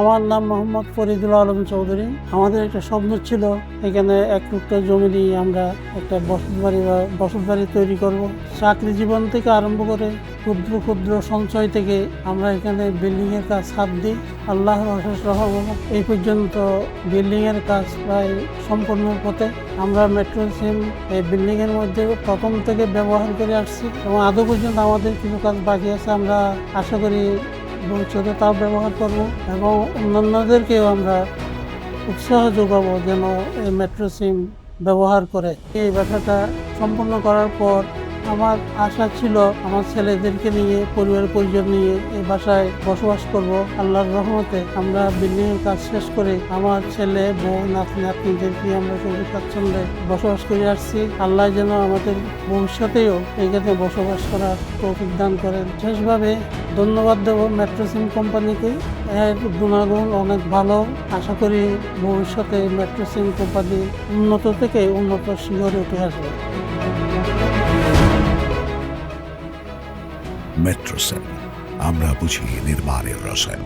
আমার নাম মোহাম্মদ ফরিদুল আলম চৌধুরী। আমাদের একটা স্বপ্ন ছিল, এখানে এক টুকটা জমি নিয়ে আমরা একটা বসত বাড়ি বা বসত বাড়ি তৈরি করব। চাকরি জীবন থেকে আরম্ভ করে ক্ষুদ্র ক্ষুদ্র সঞ্চয় থেকে আমরা এখানে বিল্ডিংয়ের কাজ হাত দিই। আল্লাহর অশেষ রহমত, এই পর্যন্ত বিল্ডিংয়ের কাজ প্রায় সম্পূর্ণ পথে আমরা মেট্রো সিম এই বিল্ডিংয়ের মধ্যে প্রথম থেকে ব্যবহার করে আসছি এবং আদৌ পর্যন্ত আমাদের কিছু কাজ বাকি আছে আমরা আশা করি ভবিষ্যতে তাপ ব্যবহার করব এবং অন্যান্যদেরকেও আমরা উৎসাহ যোগাবো যেন এই মেট্রো সিম ব্যবহার করে। এই ব্যথাটা সম্পূর্ণ করার পর আমার আশা ছিল আমার ছেলেদেরকে নিয়ে, পরিবার পরিজন নিয়ে এই বাসায় বসবাস করব। আল্লাহর রহমতে আমরা বিল্ডিং এর কাজ শেষ করে আমার ছেলে বউ নাতনি নাতনিদেরকে আমরা সবুজ স্বাচ্ছন্দ্যে বসবাস করে আসছি। আল্লাহ যেন আমাদের ভবিষ্যতেও এইখানে বসবাস করার তৌফিক দান করেন। শেষভাবে ধন্যবাদ দেবো মেট্রো সিম কোম্পানিকে। এর গুণাগুণ অনেক ভালো। আশা করি ভবিষ্যতে মেট্রো সিম কোম্পানি উন্নত থেকে উন্নত শিখরে উঠে আসবে। মেট্রোসেল আমরা বুঝি নির্মাণের রসায়ন।